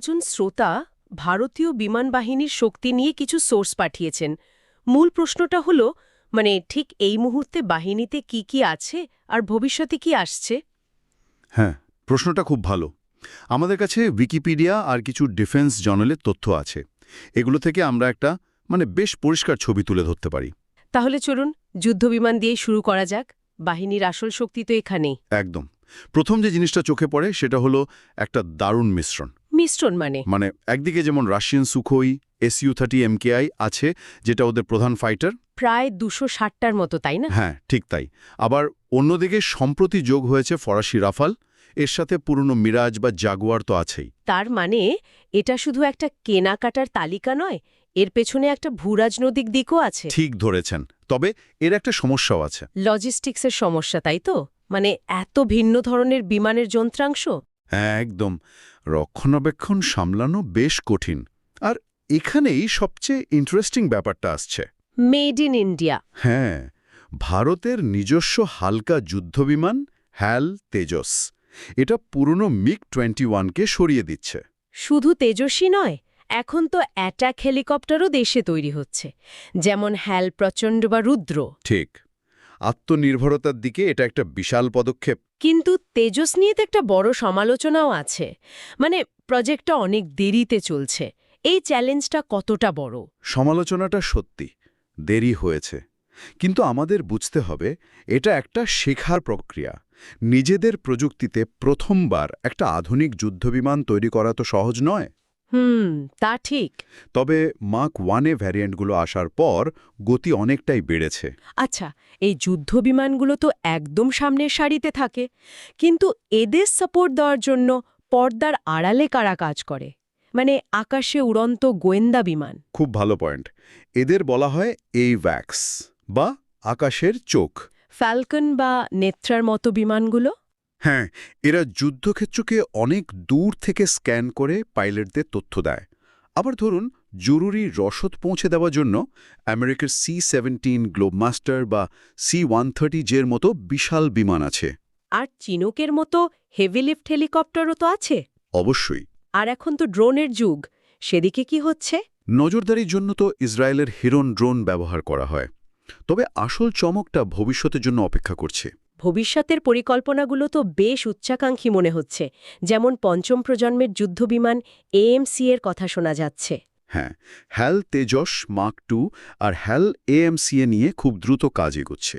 একজন শ্রোতা ভারতীয় বিমান বাহিনীর শক্তি নিয়ে কিছু সোর্স পাঠিয়েছেন। মূল প্রশ্নটা হলো মানে ঠিক এই মুহূর্তে বাহিনীতে কি কি আছে আর ভবিষ্যতে কি আসছে? হ্যাঁ প্রশ্নটা খুব ভালো। আমাদের কাছে উইকিপিডিয়া আর কিছু ডিফেন্স জার্নালের তথ্য আছে। এগুলো থেকে আমরা একটা মানে বেশ পরিষ্কার ছবি তুলে ধরতে পারি। তাহলে চলুন যুদ্ধবিমান দিয়ে শুরু করা যাক। বাহিনীর আসল শক্তি তো এখানেই। একদম। প্রথম যে জিনিসটা চোখে পড়ে সেটা হলো একটা দারুণ মিশ্রণ। মিশ্রণ মানে? মানে একদিকে যেমন Russian Sukhoi SU thirty MKI আছে যেটা ওদের প্রধান ফাইটার। প্রায় দুশো ষাটটার মতো তাই না? হ্যাঁ ঠিক তাই। আবার অন্যদিকে সম্প্রতি যোগ হয়েছে ফরাসি রাফাল এর সাথে পুরনো মিরাজ বা জাগুয়ার তো আছেই। তার মানে এটা শুধু একটা কেনাকাটার তালিকা নয় এর পেছনে একটা ভূরাজনৈতিক দিকও আছে। ঠিক ধরেছেন তবে এর একটা সমস্যাও আছে। লজিস্টিক্সের সমস্যা তাই তো? মানে এত ভিন্ন ধরনের বিমানের যন্ত্রাংশ? হ্যাঁ একদম। রক্ষণাবেক্ষণ সামলানো বেশ কঠিন। আর এখানেই সবচেয়ে ইন্টারেস্টিং ব্যাপারটা আসছে। মেড ইন ইন্ডিয়া হ্যাঁ ভারতের নিজস্ব হালকা যুদ্ধবিমান হ্যাল তেজস। এটা পুরনো মিগ টোয়েন্টি ওয়ানকে সরিয়ে দিচ্ছে। শুধু তেজস্বী নয় এখন তো অ্যাটাক হেলিকপ্টারও দেশে তৈরি হচ্ছে। যেমন হ্যাল প্রচণ্ড বা রুদ্র। ঠিক। আত্মনির্ভরতার দিকে এটা একটা বিশাল পদক্ষেপ। কিন্তু তেজস নিয়ে তো একটা বড় সমালোচনাও আছে। মানে প্রজেক্টটা অনেক দেরিতে চলছে। এই চ্যালেঞ্জটা কতটা বড়? সমালোচনাটা সত্যি দেরি হয়েছে। কিন্তু আমাদের বুঝতে হবে এটা একটা শেখার প্রক্রিয়া। নিজেদের প্রযুক্তিতে প্রথমবার একটা আধুনিক যুদ্ধবিমান তৈরি করা তো সহজ নয়। হুম তা ঠিক। তবে মাক ওয়ানে ভ্যারিয়েন্টগুলো আসার পর গতি অনেকটাই বেড়েছে। আচ্ছা এই যুদ্ধ বিমানগুলো তো একদম সামনের সারিতে থাকে। কিন্তু এদের সাপোর্ট দেওয়ার জন্য পর্দার আড়ালে কারা কাজ করে? মানে আকাশে উড়ন্ত গোয়েন্দা বিমান। খুব ভালো পয়েন্ট এদের বলা হয় এই ভ্যাক্স বা আকাশের চোখ। ফ্যালকন বা নেত্রার মতো বিমানগুলো? হ্যাঁ এরা যুদ্ধক্ষেত্রকে অনেক দূর থেকে স্ক্যান করে পাইলটদের তথ্য দেয়। আবার ধরুন জরুরি রসদ পৌঁছে দেওয়ার জন্য আমেরিকার সি সেভেন্টিন গ্লোবমাস্টার বা সি ওয়ান থার্টি জের মতো বিশাল বিমান আছে। আর চিনুকের মতো হেভি লিফট হেলিকপ্টারও তো আছে। অবশ্যই। আর এখন তো ড্রোনের যুগ সেদিকে কি হচ্ছে? নজরদারির জন্য তো ইসরায়েলের হিরন ড্রোন ব্যবহার করা হয়। তবে আসল চমকটা ভবিষ্যতের জন্য অপেক্ষা করছে। ভবিষ্যতের পরিকল্পনাগুলো তো বেশ উচ্চাকাঙ্ক্ষী মনে হচ্ছে যেমন পঞ্চম প্রজন্মের যুদ্ধবিমান এএমসি এর কথা শোনা যাচ্ছে। হ্যাঁ হ্যাল তেজস মার্ক টু আর হ্যাল এএমসিএ নিয়ে খুব দ্রুত কাজ এগোচ্ছে।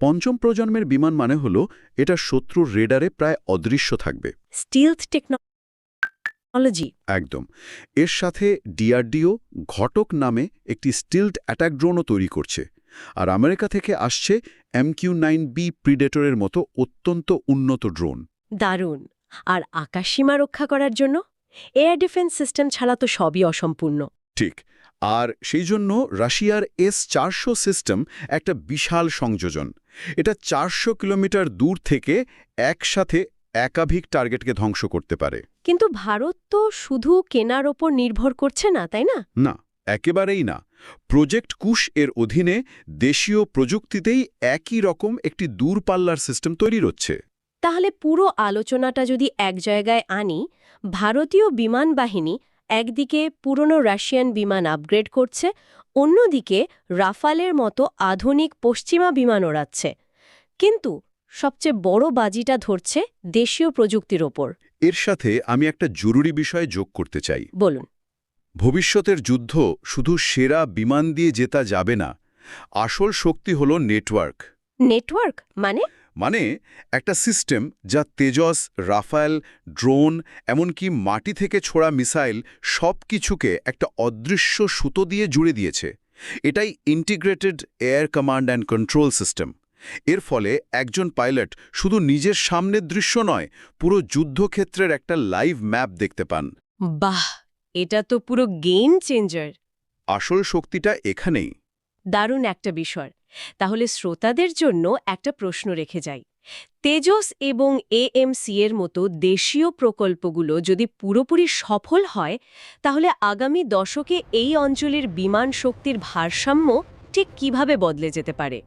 পঞ্চম প্রজন্মের বিমান মানে হল এটা শত্রুর রেডারে প্রায় অদৃশ্য থাকবে। স্টিলথ টেকনোলজি একদম। এর সাথে ডিআরডিও ঘটক নামে একটি স্টিলড অ্যাটাক ড্রোনও তৈরি করছে। আর আমেরিকা থেকে আসছে এমকিউ নাইন বি প্রিডেটরের মতো অত্যন্ত উন্নত ড্রোন। দারুণ। আর আকাশসীমা রক্ষা করার জন্য এয়ার ডিফেন্স সিস্টেম ছাড়া তো সবই অসম্পূর্ণ। ঠিক। আর সেই জন্য রাশিয়ার এস চারশো সিস্টেম একটা বিশাল সংযোজন। এটা চারশো কিলোমিটার দূর থেকে একসাথে একাধিক টার্গেটকে ধ্বংস করতে পারে। কিন্তু ভারত তো শুধু কেনার ওপর নির্ভর করছে না তাই না? না। একেবারেই না। প্রজেক্ট কুশ এর অধীনে দেশীয় প্রযুক্তিতেই একই রকম একটি দূরপাল্লার সিস্টেম তৈরি হচ্ছে তাহলে পুরো আলোচনাটা যদি এক জায়গায় আনি ভারতীয় বিমান বাহিনী একদিকে পুরনো রাশিয়ান বিমান আপগ্রেড করছে অন্যদিকে রাফালের মতো আধুনিক পশ্চিমা বিমান ওড়াচ্ছে। কিন্তু সবচেয়ে বড় বাজিটা ধরছে দেশীয় প্রযুক্তির ওপর। এর সাথে আমি একটা জরুরি বিষয় যোগ করতে চাই। বলুন। ভবিষ্যতের যুদ্ধ শুধু সেরা বিমান দিয়ে জেতা যাবে না আসল শক্তি হল নেটওয়ার্ক। নেটওয়ার্ক? মানে? মানে একটা সিস্টেম যা তেজস রাফায়েল ড্রোন এমনকি মাটি থেকে ছোড়া মিসাইল সব কিছুকে একটা অদৃশ্য সুতো দিয়ে জুড়ে দিয়েছে। এটাই integrated air command and control system এর ফলে একজন পাইলট শুধু নিজের সামনের দৃশ্য নয় পুরো যুদ্ধক্ষেত্রের একটা লাইভ ম্যাপ দেখতে পান। বাহ! এটা তো পুরো গেম চেঞ্জার আসল শক্তিটা এখানেই। দারুণ একটা বিষয়। তাহলে শ্রোতাদের জন্য একটা প্রশ্ন রেখে যাই। তেজস এবং এএমসি এর মতো দেশীয় প্রকল্পগুলো যদি পুরোপুরি সফল হয় তাহলে আগামী দশকে এই অঞ্চলের বিমান শক্তির ভারসাম্য ঠিক কীভাবে বদলে যেতে পারে?